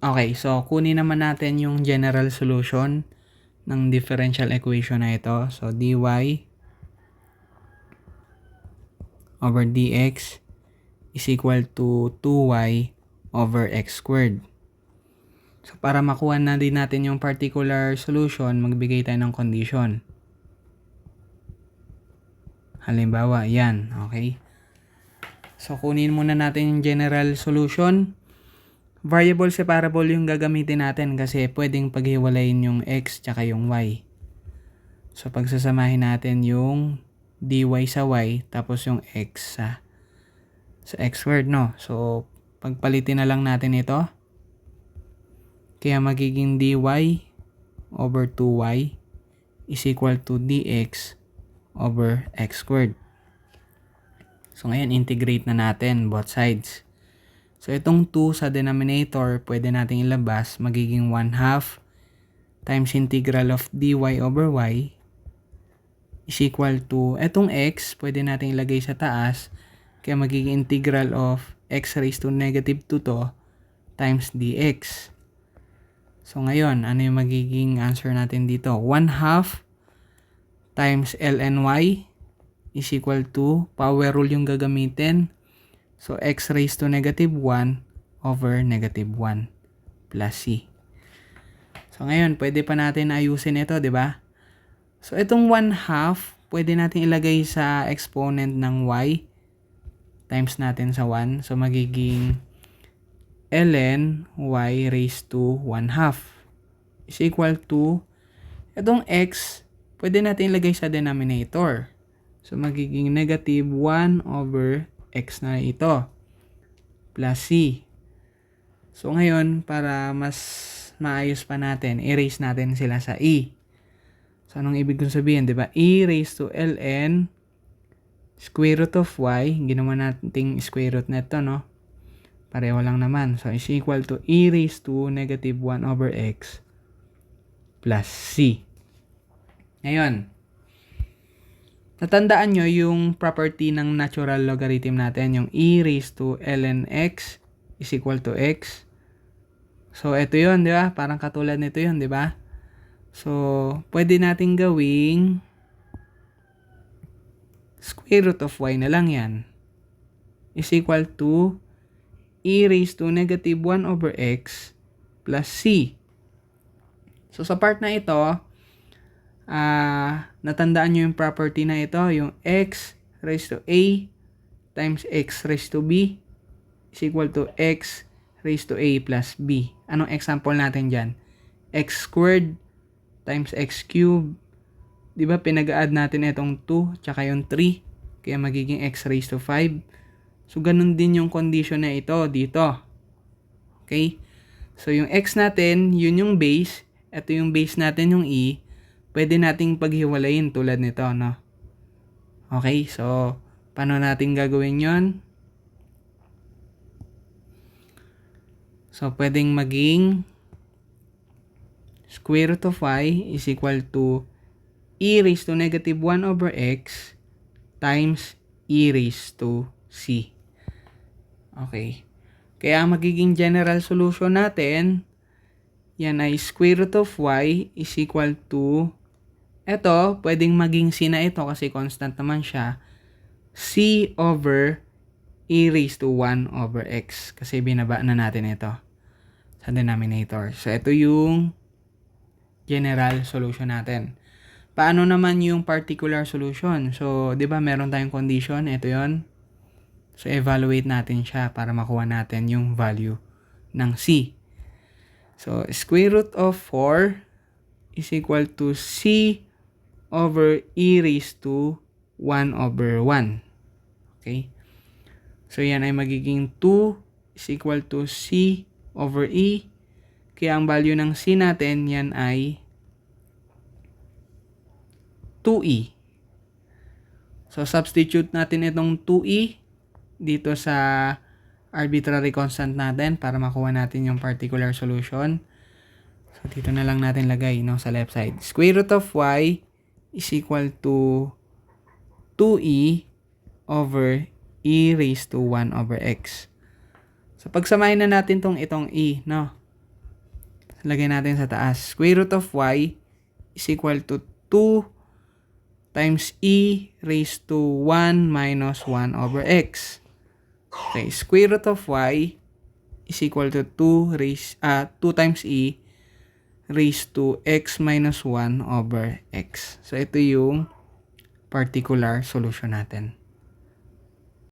Okay, so kunin naman natin yung general solution ng differential equation na ito. So, dy over dx is equal to 2y over x squared. So, para makuha na din natin yung particular solution, magbigay tayo ng condition. Halimbawa, yan. Okay? So, kunin muna natin yung general solution. Variable separable yung gagamitin natin kasi pwedeng paghiwalayin yung x tsaka yung y. So, pagsasamahin natin yung dy sa y tapos yung x sa, sa x squared, no? So, pagpalitin na lang natin ito. Kaya magiging dy over 2y is equal to dx over x squared. So, ngayon, integrate na natin both sides. So, itong 2 sa denominator, pwede nating ilabas, magiging 1 half times integral of dy over y is equal to, itong x, pwede nating ilagay sa taas, kaya magiging integral of x raised to negative 2 to times dx. So, ngayon, ano yung magiging answer natin dito? 1 half times ln y is equal to, power rule yung gagamitin, So, x raised to negative 1 over negative 1 plus c. So, ngayon, pwede pa natin ayusin ito, di ba? So, itong 1 half, pwede natin ilagay sa exponent ng y times natin sa 1. So, magiging ln y raised to 1 half is equal to itong x, pwede natin ilagay sa denominator. So, magiging negative 1 over x na ito plus c. So ngayon, para mas maayos pa natin, erase natin sila sa e. So anong ibig kong sabihin, di ba? e raised to ln square root of y, ginawa natin square root nito, no? Pareho lang naman. So is equal to e raised to negative 1 over x plus c. Ngayon, Natandaan nyo yung property ng natural logarithm natin, yung e raised to ln x is equal to x. So, ito yon di ba? Parang katulad nito yon di ba? So, pwede natin gawing square root of y na lang yan is equal to e raised to negative 1 over x plus c. So, sa part na ito, uh, natandaan nyo yung property na ito, yung x raised to a times x raised to b is equal to x raised to a plus b. Anong example natin dyan? x squared times x cubed. Di ba pinag-add natin itong 2 tsaka yung 3. Kaya magiging x raised to 5. So, ganun din yung condition na ito dito. Okay? So, yung x natin, yun yung base. Ito yung base natin yung e pwede nating paghiwalayin tulad nito, no? Okay, so, paano natin gagawin yon? So, pwedeng maging square root of y is equal to e raised to negative 1 over x times e raised to c. Okay. Kaya magiging general solution natin, yan ay square root of y is equal to ito, pwedeng maging C na ito kasi constant naman siya. C over e raised to 1 over x. Kasi binaba na natin ito sa denominator. So, ito yung general solution natin. Paano naman yung particular solution? So, di ba meron tayong condition? Ito yon So, evaluate natin siya para makuha natin yung value ng C. So, square root of 4 is equal to C over e raised to 1 over 1. Okay? So, yan ay magiging 2 is equal to c over e. Kaya ang value ng c natin, yan ay 2e. So, substitute natin itong 2e dito sa arbitrary constant natin para makuha natin yung particular solution. So, dito na lang natin lagay no, sa left side. Square root of y is equal to 2e over e raised to 1 over x. So, pagsamahin na natin tong itong e, no? lagay natin sa taas. Square root of y is equal to 2 times e raised to 1 minus 1 over x. Okay, square root of y is equal to 2 raised, ah 2 times e raised to x minus 1 over x. So, ito yung particular solution natin.